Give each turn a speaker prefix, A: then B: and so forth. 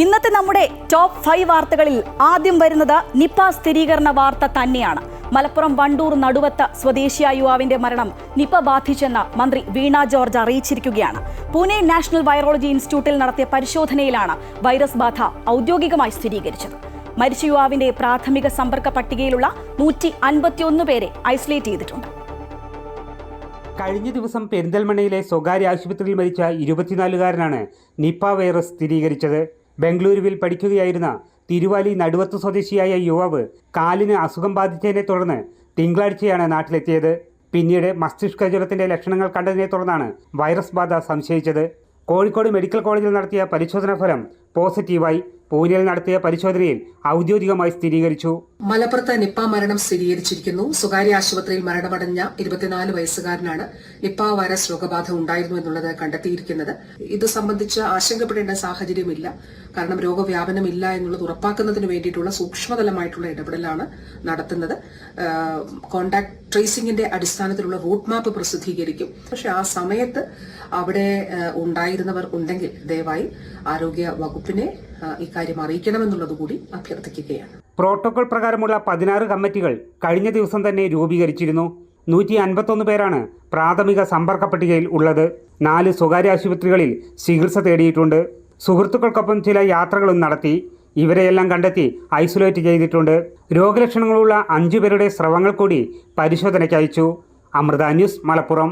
A: ഇന്നത്തെ നമ്മുടെ top five വാർത്തകളിൽ ആദ്യം വരുന്നത് നിപ്പ സ്ഥിരീകരണ വാർത്ത തന്നെയാണ്. മലപ്പുറം വണ്ടൂർ നടുവത്ത സ്വദേശിയായ യുവാവിന്റെ മരണം നിപ്പ ബാധിച്ചെന്ന് മന്ത്രി വീണ ജോർജ് അറിയിച്ചിരിക്കുകയാണ്. പൂനെ നാഷണൽ വൈറോളജി ഇൻസ്റ്റിറ്റ്യൂട്ടിൽ നടത്തിയ പരിശോധനയിലാണ് വൈറസ് ബാധ ഔദ്യോഗികമായി സ്ഥിരീകരിച്ചത്. മരിച്ച യുവാവിന്റെ പ്രാഥമിക സമ്പർക്ക പട്ടികയിലുള്ള നൂറ്റി അൻപത്തിയൊന്ന് പേരെ ഐസൊലേറ്റ് ചെയ്തിട്ടുണ്ട്.
B: കഴിഞ്ഞ ദിവസം പെരിന്തൽമണ്ണയിലെ സ്വകാര്യ ആശുപത്രിയിൽ മരിച്ച ഇരുപത്തിനാലുകാരനാണ് നിപ്പ വൈറസ് സ്ഥിരീകരിച്ചത്. ബംഗളൂരുവിൽ പഠിക്കുകയായിരുന്ന തിരുവാലി നടുവത്ത് സ്വദേശിയായ യുവാവ് കാലിന് അസുഖം ബാധിച്ചതിനെ തുടർന്ന് തിങ്കളാഴ്ചയാണ് നാട്ടിലെത്തിയത്. പിന്നീട് മസ്തിഷ്ക ജ്വരത്തിന്റെ ലക്ഷണങ്ങൾ കണ്ടതിനെ തുടർന്നാണ് വൈറസ് ബാധ സംശയിച്ചത്. കോഴിക്കോട് മെഡിക്കൽ കോളേജിൽ നടത്തിയ പരിശോധനാ ഫലം പോസിറ്റീവായി പൂനെയിൽ നടത്തിയ പരിശോധനയിൽ ഔദ്യോഗികമായി സ്ഥിരീകരിച്ചു.
C: മലപ്പുറത്ത് നിപ്പ മരണം സ്ഥിരീകരിച്ചിരിക്കുന്നു. സ്വകാര്യ ആശുപത്രിയിൽ മരണമടഞ്ഞ ഇരുപത്തിനാല് വയസ്സുകാരനാണ് നിപ്പ വൈറസ് രോഗബാധ ഉണ്ടായിരുന്നു എന്നുള്ളത് കണ്ടെത്തിയിരിക്കുന്നത്. ഇത് സംബന്ധിച്ച് ആശങ്കപ്പെടേണ്ട സാഹചര്യമില്ല. കാരണം രോഗവ്യാപനമില്ല എന്നുള്ളത് ഉറപ്പാക്കുന്നതിന് വേണ്ടിയിട്ടുള്ള സൂക്ഷ്മതലമായിട്ടുള്ള ഇടപെടലാണ് നടത്തുന്നത്. കോണ്ടാക്ട് ട്രേസിംഗിന്റെ അടിസ്ഥാനത്തിലുള്ള റൂട്ട് മാപ്പ് പ്രസിദ്ധീകരിക്കും. പക്ഷെ ആ സമയത്ത് അവിടെ ഉണ്ടായിരുന്നവർ ഉണ്ടെങ്കിൽ ദയവായി ആരോഗ്യ വകുപ്പിനെ ഇക്കാര്യം അറിയിക്കണമെന്നുള്ളത് കൂടി അഭ്യർത്ഥിക്കുകയാണ്.
B: പ്രോട്ടോകോൾ പ്രകാരമുള്ള പതിനാറ് കമ്മിറ്റികൾ കഴിഞ്ഞ ദിവസം തന്നെ രൂപീകരിച്ചിരുന്നു. നൂറ്റി അൻപത്തൊന്ന് പേരാണ് പ്രാഥമിക സമ്പർക്ക പട്ടികയിൽ ഉള്ളത്. നാല് സ്വകാര്യ ആശുപത്രികളിൽ ചികിത്സ തേടിയിട്ടുണ്ട്. സുഹൃത്തുക്കൾക്കൊപ്പം ചില യാത്രകളും നടത്തി. ഇവരെയെല്ലാം കണ്ടെത്തി ഐസൊലേറ്റ് ചെയ്തിട്ടുണ്ട്. രോഗലക്ഷണങ്ങളുള്ള അഞ്ചു പേരുടെ സ്രവങ്ങൾ കൂടി പരിശോധനയ്ക്ക് അയച്ചു. അമൃത ന്യൂസ് മലപ്പുറം.